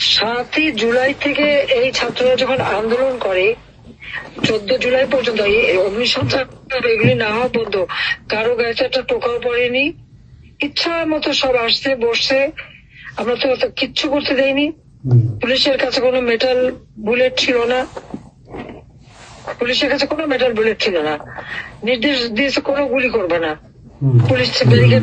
সাতই জুলাই থেকে এই ছাত্ররা যখন আন্দোলন করে চোদ্দ জুলাই পর্যন্ত অগ্নিসংখ্যা এগুলি না হওয়া পর্যন্ত কারও গায়ে একটা টোকাও পড়েনি। ইচ্ছা মতো সব আসছে বসছে। আমরা তো অত কিচ্ছু করতে দেইনি। পুলিশের কাছে কোনো মেটাল বুলেট ছিল না। পুলিশের কাছে কোনো মেটাল বুলেট ছিল না। নির্দেশ দিয়েছে কোনো গুলি করবে না। পুলিশ ব্যারিকেড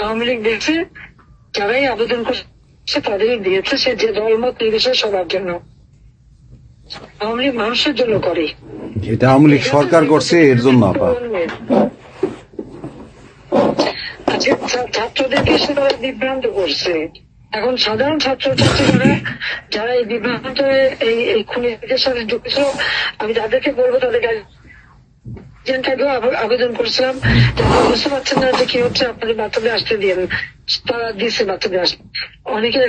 আওয়ামী লীগ দেখছে যারাই আবেদন করছে তাদের দিয়েছে সে যে মত নির্বিশেষে সবার জন্য। আওয়ামী লীগ মানুষের জন্য করে। এটা আওয়ামী লীগ সরকার করছে এর জন্য আপা আজকে ছা- ছাত্রদেরকে সেটা বিভ্রান্ত করছে। এখন সাধারণ ছাত্র ছাত্রীরা যারা এই বিভ্রান্ত এই এই খুনিদের সাথে যুক্ত আমি তাদেরকে বলব তাদের গার্জিয়ানটাকেও আবে- আবেদন করছিলাম বুঝতে পারছেন না যে কি হচ্ছে আপনাদের বাচ্চাদের আসতে দিন। তারা দিচ্ছে বাচ্চাদের আস- অনেকে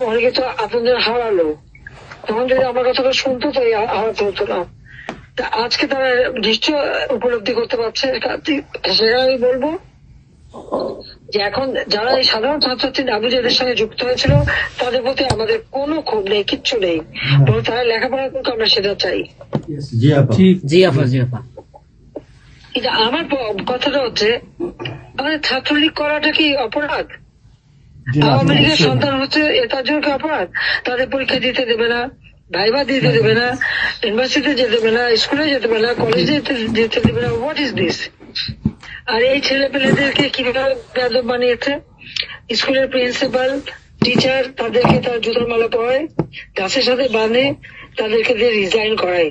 অনেকে তো আপনাদের হারালো। তখন যদি আমার কথাটা শুনতো তো এই হারাতে হতো না। আজকে তারা নিশ্চয় উপলব্ধি করতে পারছে। সেটা আমি বলব যে এখন যারা এই সাধারণ ছাত্রছাত্রী নাবিজেদের সঙ্গে যুক্ত হয়েছিল তাদের প্রতি আমাদের কোনো ক্ষোভ নেই কিচ্ছু নেই। তারা লেখাপড়া করতে আমরা সেটা চাই। জি আপা জি আপা জি আপা আমার কথাটা হচ্ছে আমাদের ছাত্রলীগ করাটা কি অপরাধ? আওয়ামী লীগের সন্তান হচ্ছে এ তার জন্য কি অপরাধ? তাদের পরীক্ষা দিতে দেবে না ভাইবা দিতে দেবে না ইউনিভার্সিটিতে যেতে দেবে না স্কুলে যেতে দেবে না কলেজে যেতে- যেতে দেবে না হোয়াট ইজ দিস আর এই ছেলে পেলেদেরকে কীভাবে বেদব বানিয়েছে? স্কুলের প্রিন্সিপাল টিচার তাদেরকে তার জুতোর মালা পরায় গাছের সাথে বাঁধে তাদেরকে দিয়ে রিজাইন করায়।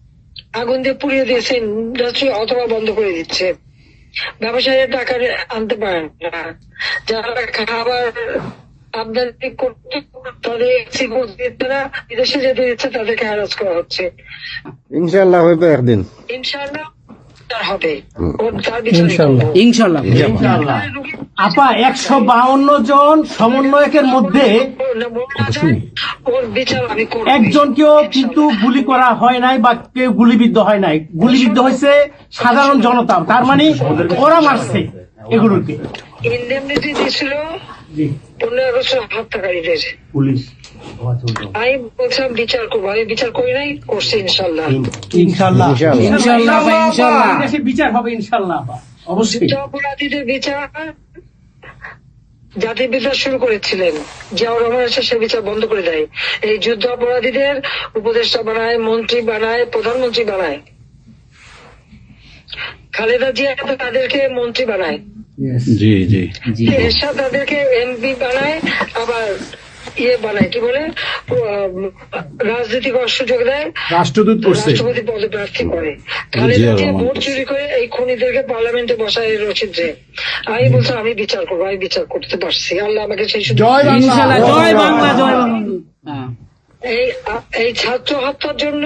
আগুন দিয়ে পুড়িয়ে দিয়েছে ইন্ডাস্ট্রি অথবা বন্ধ করে দিচ্ছে। ব্যবসায়ীরা টাকা আনতে পারেন না। যারা খাবার আমদানি করতে তাদের দিচ্ছে না বিদেশে যেতে দিচ্ছে তাদেরকে হ্যারাস করা হচ্ছে। ইনশাল্লাহ হইবে একদিন। ইনশাআল্লাহ তার হবে। ইনশাল্লাহ। আপা আপা একশো বাউন্ন জন সমন্বয়কের মধ্যে একজন একজনকেও কিন্তু গুলি করা হয় নাই বা কেউ গুলিবিদ্ধ হয় নাই। গুলিবিদ্ধ হয়েছে সাধারণ জনতা। তার মানে ওরা মারছে। এগুলোকে ইন্ডেমনিটি দিয়েছিল জি। পনেরো আগস্ট হত্যাকারীদের। পুলিশ আমি বলছিলাম বিচার করব। আমি বিচার করি নাই করছি ইনশাল্লাহ। ইনশাল্লাহ। ইনশাল্লাহ। ইনশাল্লাহ বিচার হবে ইনশাল্লাহ অবশ্যই। অপরাধীদের বিচার জাতির বিচার শুরু করেছিলেন জিয়াউর রহমান এসে সে বিচার বন্ধ করে দেয়। এই যুদ্ধ অপরাধীদের উপদেষ্টা বানায় মন্ত্রী বানায় প্রধানমন্ত্রী বানায়। খালেদা জিয়া তো তাদেরকে মন্ত্রী বানায়। জি জি। এরশাদ তাদেরকে এমপি বানায় আবার ইয়ে বানায় কি বলে? উম, রাজনীতি করার সুযোগ দেয়। রাষ্ট্রদূত করছে। রাষ্ট্রপতি পদে প্রার্থী করে। খালেদা জিয়া ভোট চুরি করে এই খুনিদেরকে পার্লামেন্টে বসায় রচিত যে আমি বলছি আমি বিচার করব আমি বিচার করতে পারছি। আল্লাহ আমাকে সেই সুযোগ জয় বাংলা। জয় বাংলা জয় বাংলা। হ্যাঁ। এই এই ছাত্র হত্যার জন্য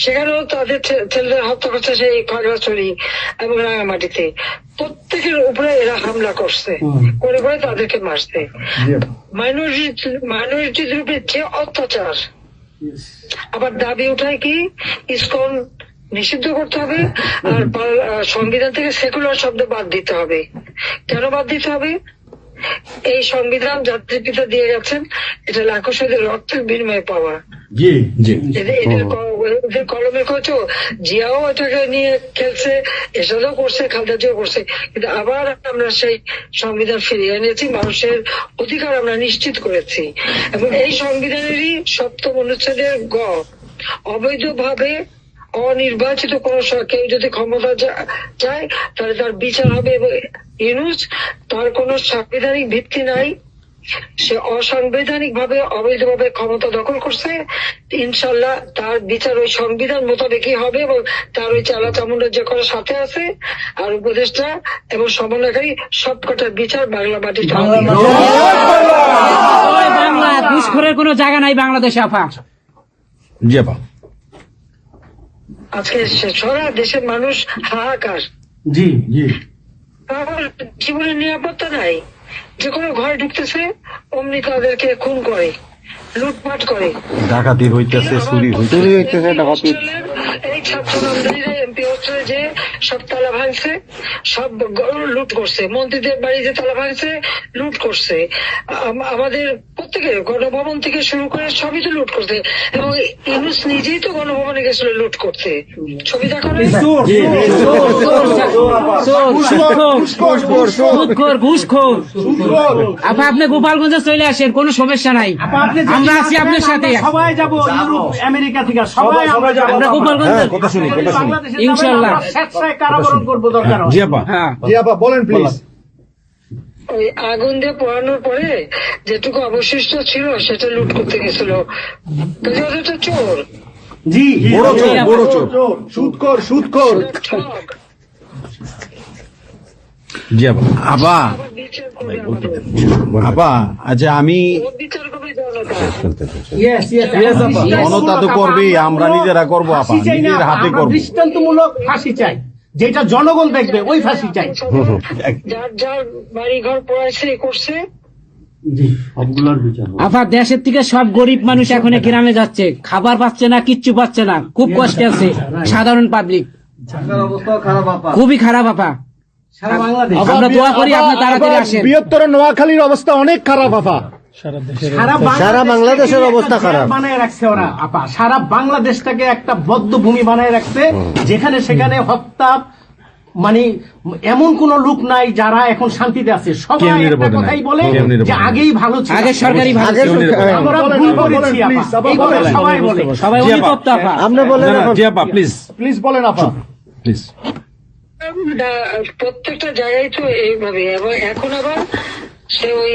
সেখানেও তাদের ছেলেদের হত্যা করছে সেই খগড়াছড়ি এবং রাঙামাটিতে। প্রত্যেকের উপরে এরা হামলা করছে। করে করে তাদেরকে মারছে। মাইনরিটি মাইনরিটিদের উপরে যে অত্যাচার আবার দাবি উঠায় কি? ইসকন নিষিদ্ধ করতে হবে আর সংবিধান থেকে সেকুলার শব্দ বাদ দিতে হবে। কেন বাদ দিতে হবে? এই সংবিধান জাতির পিতা দিয়ে গেছেন এটা লাখো শহীদের রক্তের বিনিময়ে পাওয়া। জি জি। এদের এদের ক- এদের কলমের কত জিয়াও এটাকে নিয়ে খেলছে এসবও করছে খালদাজিও করছে। কিন্তু আবার আমরা সেই সংবিধান ফিরিয়ে এনেছি মানুষের অধিকার আমরা নিশ্চিত করেছি। এবং এই সংবিধানেরই সপ্তম অনুচ্ছেদের গ অবৈধভাবে অনির্বাচিত কোন কেউ যদি ক্ষমতা চায় তাহলে তার বিচার হবে এবং ইউনুস তার কোনো সাংবিধানিক ভিত্তি নাই। সে অসাংবিধানিক ভাবে অবৈধভাবে ক্ষমতা দখল করছে। ইনশাল্লাহ তার বিচার ওই সংবিধান মোতাবেকই হবে এবং তার ওই চালা চামুন্ডার যে করার সাথে আছে। আর উপদেষ্টা এবং সমন্বয়কারী সবকটার বিচার বাংলা মাটিতে বাংলা ঘুষখোরের কোনো জায়গা নাই বাংলাদেশে আপা। জি আপা। আজকে সারা দেশের মানুষ হাহাকার। জি জি। কারোর জীবনের নিরাপত্তা নাই যে কোনো ঘরে ঢুকতেছে অমনি তাদেরকে খুন করে লুটপাট করে ডাকাতি হইতেছে চুরি হইতেছে চুরি হইতেছে, ডাকাতি। এই ছাত্র নামদারিরা এমপি হচ্ছে যে সব তালা ভাঙছে সব লুট করছে মন্ত্রীদের বাড়িতে তালা ভাঙছে লুট করছে আমাদের প্রত্যেকের গণভবন থেকে শুরু করে সবই তো লুট করছে এবং ইউনুস নিজেই তো গণভবনে গেছিল লুট করতে ছবি দেখো আপা আপনি গোপালগঞ্জে চলে আসেন কোনো সমস্যা নাই আমরা আছি আপনার সাথে সবাই যাব ইউরোপ আমেরিকা থেকে সবাই আমরা যাব আমরা গোপালগঞ্জ হ্যাঁ, কথা শুনি কথা শুনি ইনশাআল্লাহ। কারাবরণ করব দরকার হয়। জি আপা হ্যাঁ বলেন প্লিজ ওই আগুন দিয়ে পোড়ানোর পরে যেটুকু অবশিষ্ট ছিল সেটা লুট করতে গেছিল। তো চোর? জি বড় চোর বড় চোর। সুদকর সুদকর জি আপা আপা আচ্ছা আমি জনতা। তো আমরা নিজেরা করব আপা, চাই নিজের হাতে করব। দৃষ্টান্তমূলক ফাঁসি চাই। যেটা জনগণ দেখবে ওই ফাঁসি চাই। যার যার বাড়ি ঘর করছে আপা দেশের থেকে সব গরিব মানুষ এখন গ্রামে যাচ্ছে। খাবার পাচ্ছে না কিচ্ছু পাচ্ছে না। খুব কষ্টে আছে। সাধারণ পাবলিক খুবই খারাপ আপা আমরা দোয়া করি আপনি তাড়াতাড়ি আসেন। বৃহত্তর নোয়াখালীর অবস্থা অনেক খারাপ আপা সারা বাংলাদেশের অবস্থা খারাপ। বানায় রাখছে ওরা আপা। সারা বাংলাদেশটাকে একটা বদ্ধ ভূমি বানায় রাখছে যেখানে সেখানে হত্যা মানে এমন কোন লোক নাই যারা এখন শান্তিতে আছে। সবাই একটা কথাই বলে যে আগেই ভালো ছিল। আগে সরকারি ভালো আমরা ভুল করেছি। সবাই বলে। সবাই অনুতপ্ত আপা। আপনি বলেন। জি আপা প্লিজ প্লিজ বলেন আপা। প্লিজ প্রত্যেকটা জায়গায় তো এইভাবে এখন আবার সে ওই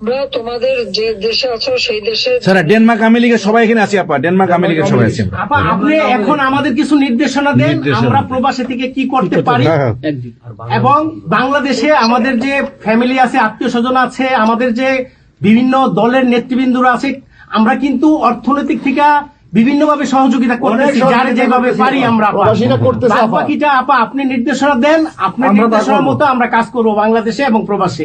তোমরা তোমাদের যে দেশে আছো সেই দেশে স্যার ডেনমার্ক আমেরিকা সবাই এখানে আছি আপা। ডেনমার্ক আমেরিকা সবাই আছি। আপা আপনি এখন আমাদের কিছু নির্দেশনা দেন আমরা দেন। থেকে কি করতে পারি। হ্যাঁ, হ্যাঁ। এবং বাংলাদেশে আমাদের যে ফ্যামিলি আছে আত্মীয় স্বজন আছে আমাদের যে বিভিন্ন দলের নেতৃবৃন্দরা আছে আমরা কিন্তু অর্থনৈতিক থেকে বিভিন্ন ভাবে সহযোগিতা করতেছি যার যেভাবে পারি আমরা বাকিটা আপা। আপনি নির্দেশনা দেন আপনার নির্দেশনার মতো আমরা কাজ করব বাংলাদেশে এবং প্রবাসে।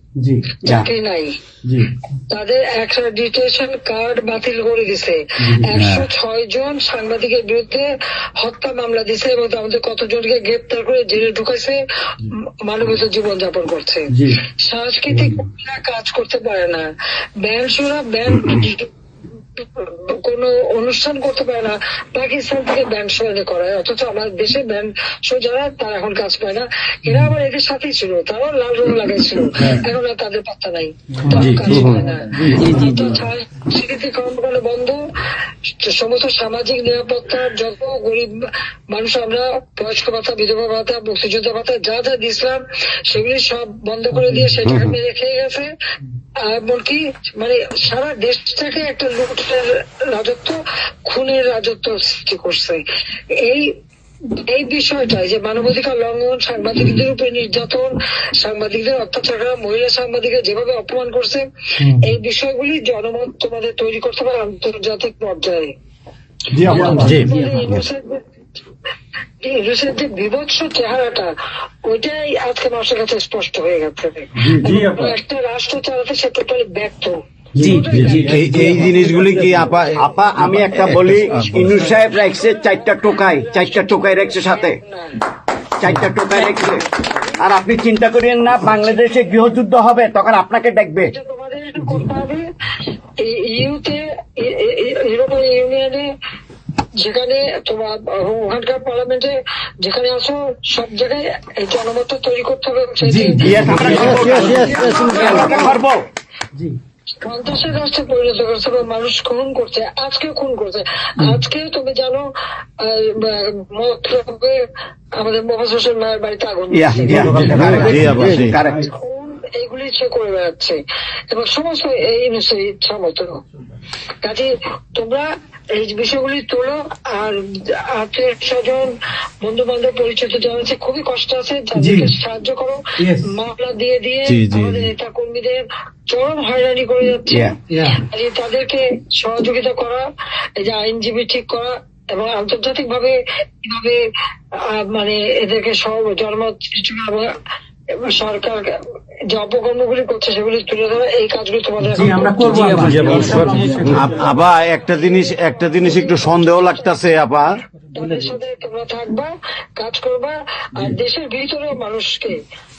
চাকরি নাই। তাদের তাদের ডিটেশন কার্ড বাতিল করে দিছে। একশো ছয় জন সাংবাদিকের বিরুদ্ধে হত্যা মামলা দিছে এবং আমাদের কতজনকে গ্রেপ্তার করে জেলে ঢুকাইছে মানবিত জীবন যাপন করছে। জি। সাংস্কৃতিক কাজ করতে পারে না। ব্যান্ড শোনা ব্যান্ড কোন অনুষ্ঠান করতে পারে না পাকিস্তান থেকে ব্যান্ড শো করায়। অথচ আমাদের দেশে ব্যান্ড শো যারা তারা এখন কাজ পায় না। এরা আবার এদের সাথেই ছিল তারাও লাল রং লাগাইছিল এখন আর তাদের পাত্তা নাই। তারাও কাজ পায় না। তো কর্মকাণ্ড বন্ধ। সমস্ত সামাজিক নিরাপত্তা যত গরিব মানুষ আমরা বয়স্ক ভাতা বিধবা ভাতা মুক্তিযোদ্ধা ভাতা যা যা দিয়েছিলাম সেগুলি সব বন্ধ করে দিয়ে সেটাকে মেরে খেয়ে গেছে। এমনকি মানে সারা দেশটাকে একটা লুটের রাজত্ব খুনের রাজত্ব সৃষ্টি করছে। এই এই বিষয়টা যে মানবাধিকার লঙ্ঘন সাংবাদিকদের উপরে নির্যাতন সাংবাদিকদের অত্যাচার করা মহিলা সাংবাদিকদের যেভাবে অপমান করছে এই বিষয়গুলি জনমত তোমাদের তৈরি করতে পারে আন্তর্জাতিক পর্যায়ে। জি ইংলিশের যে বিভৎস চেহারাটা ওইটাই আজকে মানুষের কাছে স্পষ্ট হয়ে গেছে। একটা রাষ্ট্র চালাতে সে টোটালি ব্যর্থ। এই এই জিনিসগুলি কি আপা আপা আমি একটা বলি ইনুস সাহেব রাখছে চারটা টোকাই চারটা টোকাই রাখছে সাথে। চারটা টোকাই রাখছে। আর আপনি চিন্তা করেন না বাংলাদেশে গৃহযুদ্ধ হবে তখন আপনাকে দেখবে। তোমাদের করতে হবে। এই ইউতে ইউরোপিয়ান ইউনিয়নে যেখানে তোমার ওখানকার পার্লামেন্টে যেখানে আসো সব জায়গায় এই জনমত তৈরি করতে হবে। সন্ত্রাসের রাষ্ট্রে পরিণত করছে বা মানুষ খুন করছে আজকে খুন করছে। আজকে তুমি জানো আমাদের মোহাম্মদ হোসেন মায়ের বাড়িতে আগুন। এইগুলি সে করে বেড়াচ্ছে। এবং সমস্ত এই মতো। কাজে তোমরা এই বিষয়গুলি তোলো আর আত্মীয় স্বজন বন্ধু বান্ধব পরিচিত যারা আছে খুবই কষ্ট আছে তাদেরকে সাহায্য করো। মামলা দিয়ে দিয়ে আমাদের। নেতা কর্মীদের চরম হয়রানি করে যাচ্ছে। কাজে তাদেরকে সহযোগিতা করা এই যে আইনজীবী ঠিক করা এবং আন্তর্জাতিক ভাবে কীভাবে আহ, মানে এদেরকে সব জনমত সরকার যে অপকর্মগুলি করছে সেগুলি তুলে ধরা এই কাজগুলি তোমাদের আমরা করব। আপা। একটা জিনিস একটা জিনিস একটু সন্দেহ লাগতাছে আপা তোমরা থাকবা কাজ করবা আর দেশের ভিতরে মানুষকে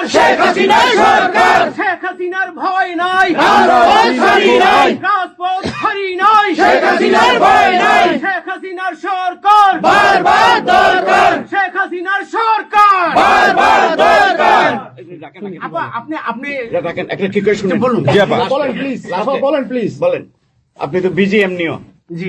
সরকার শেখ হাসিনার সরকার। শেখ হাসিনার ভয় নাই। নাই। রাজপথ ছাড়ি নাই। শেখ হাসিনার ভয় নাই। শেখ হাসিনার সরকার। বারবার দরকার। শেখ হাসিনার সরকার। বারবার দরকার। আপা আপনি আপনি একটা ঠিক করে শুনুন। বলুন। জি আপা। বলেন প্লিজ বলেন প্লিজ বলেন। আপনি তো বিজি এমনিও জি।